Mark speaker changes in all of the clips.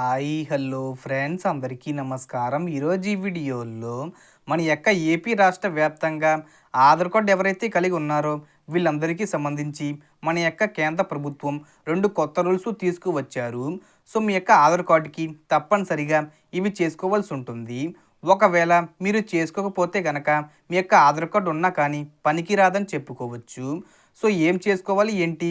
Speaker 1: Hi hello friends. అందరికీ నమస్కారం. ఈరోజు ఈ వీడియోలో మన యొక్క ఏపీ రాష్ట్ర వ్యాప్తంగా ఆధార్ కార్డు ఎవరైతే కలిగి ఉన్నారో వీళ్ళందరికీ సంబంధించి మన యొక్క కేంద్ర ప్రభుత్వం రెండు కొత్త రూల్స్ తీసుకువచ్చారు. సో మీ యొక్క ఆధార్ కార్డుకి తప్పనిసరిగా ఇవి చేసుకోవాల్సి ఉంటుంది. ఒకవేళ మీరు చేసుకోకపోతే కనుక మీ యొక్క ఆధార్ కార్డు ఉన్నా కానీ పనికిరాదని చెప్పుకోవచ్చు. సో ఏం చేసుకోవాలి? ఏంటి?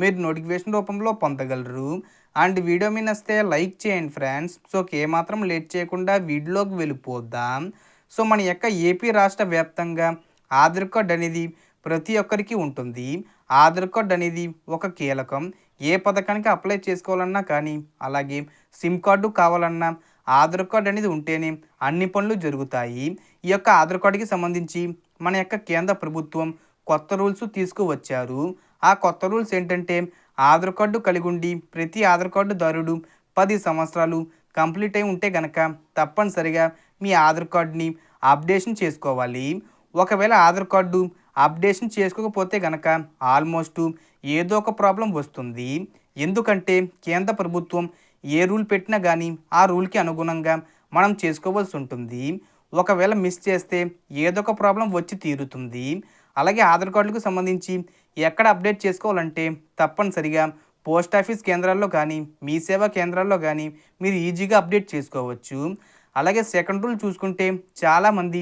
Speaker 1: మీరు నోటిఫికేషన్ రూపంలో పొందగలరు. అండ్ వీడియో మీ వస్తే లైక్ చేయండి ఫ్రెండ్స్. సో ఏమాత్రం లేట్ చేయకుండా వీడియోలోకి వెళ్ళిపోద్దాం సో మన యొక్క ఏపీ రాష్ట్ర వ్యాప్తంగా ఆధార్ కార్డ్ అనేది ప్రతి ఒక్కరికి ఉంటుంది. ఆధార్ కార్డ్ అనేది ఒక కీలకం. ఏ పథకానికి అప్లై చేసుకోవాలన్నా కానీ అలాగే సిమ్ కార్డు కావాలన్నా ఆధార్ కార్డ్ అనేది ఉంటేనే అన్ని పనులు జరుగుతాయి. ఈ యొక్క ఆధార్ కార్డుకి సంబంధించి మన యొక్క కేంద్ర ప్రభుత్వం కొత్త రూల్స్ తీసుకువచ్చారు. ఆ కొత్త రూల్స్ ఏంటంటే ఆధార్ కార్డు కలిగి ఉండి ప్రతి ఆధార్ కార్డు దారుడు పది సంవత్సరాలు కంప్లీట్ అయి ఉంటే కనుక తప్పనిసరిగా మీ ఆధార్ కార్డుని అప్డేషన్ చేసుకోవాలి. ఒకవేళ ఆధార్ కార్డు అప్డేషన్ చేసుకోకపోతే కనుక ఆల్మోస్ట్ ఏదో ఒక ప్రాబ్లం వస్తుంది. ఎందుకంటే కేంద్ర ప్రభుత్వం ఏ రూల్ పెట్టినా కానీ ఆ రూల్కి అనుగుణంగా మనం చేసుకోవాల్సి ఉంటుంది. ఒకవేళ మిస్ చేస్తే ఏదో ఒక ప్రాబ్లం వచ్చి తీరుతుంది. అలాగే ఆధార్ కార్డులకు సంబంధించి ఎక్కడ అప్డేట్ చేసుకోవాలంటే తప్పనిసరిగా పోస్ట్ ఆఫీస్ కేంద్రాల్లో కానీ మీ సేవా కేంద్రాల్లో కానీ మీరు ఈజీగా అప్డేట్ చేసుకోవచ్చు. అలాగే సెకండ్ రూల్ చూసుకుంటే చాలామంది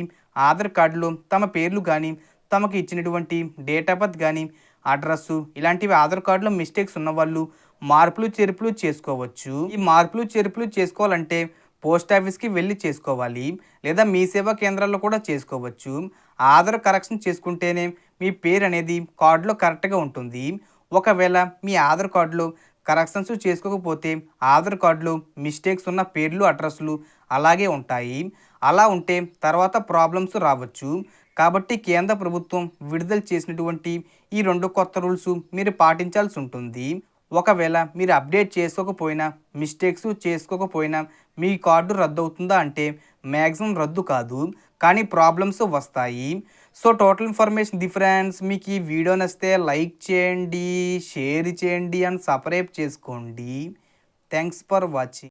Speaker 1: ఆధార్ కార్డులో తమ పేర్లు కానీ తమకు ఇచ్చినటువంటి డేట్ ఆఫ్ బర్త్ కానీ అడ్రస్సు ఇలాంటివి ఆధార్ కార్డులో మిస్టేక్స్ ఉన్నవాళ్ళు మార్పులు చేర్పులు చేసుకోవచ్చు. ఈ మార్పులు చేర్పులు చేసుకోవాలంటే పోస్ట్ ఆఫీస్కి వెళ్ళి చేసుకోవాలి. లేదా మీ సేవా కేంద్రాల్లో కూడా చేసుకోవచ్చు. ఆధార్ కరెక్షన్ చేసుకుంటేనే మీ పేరు అనేది కార్డులో కరెక్ట్గా ఉంటుంది. ఒకవేళ మీ ఆధార్ కార్డులో కరెక్షన్స్ చేసుకోకపోతే ఆధార్ కార్డులో మిస్టేక్స్ ఉన్న పేర్లు అడ్రస్లు అలాగే ఉంటాయి. అలా ఉంటే తర్వాత ప్రాబ్లమ్స్ రావచ్చు. కాబట్టి కేంద్ర ప్రభుత్వం విడుదల చేసినటువంటి ఈ రెండు కొత్త రూల్స్ మీరు పాటించాల్సి ఉంటుంది. ఒకవేళ మీరు అప్డేట్ చేసుకోకపోయినా మిస్టేక్స్ చేసుకోకపోయినా మీ కార్డు రద్దు అవుతుందా అంటే మ్యాక్సిమం రద్దు కాదు కానీ ప్రాబ్లమ్స్ వస్తాయి. సో టోటల్ ఇన్ఫర్మేషన్ డిఫరెన్స్ మీకు ఈ వీడియో నచ్చితే లైక్ చేయండి షేర్ చేయండి అండ్ సపరేట్ చేసుకోండి. Thanks for watching.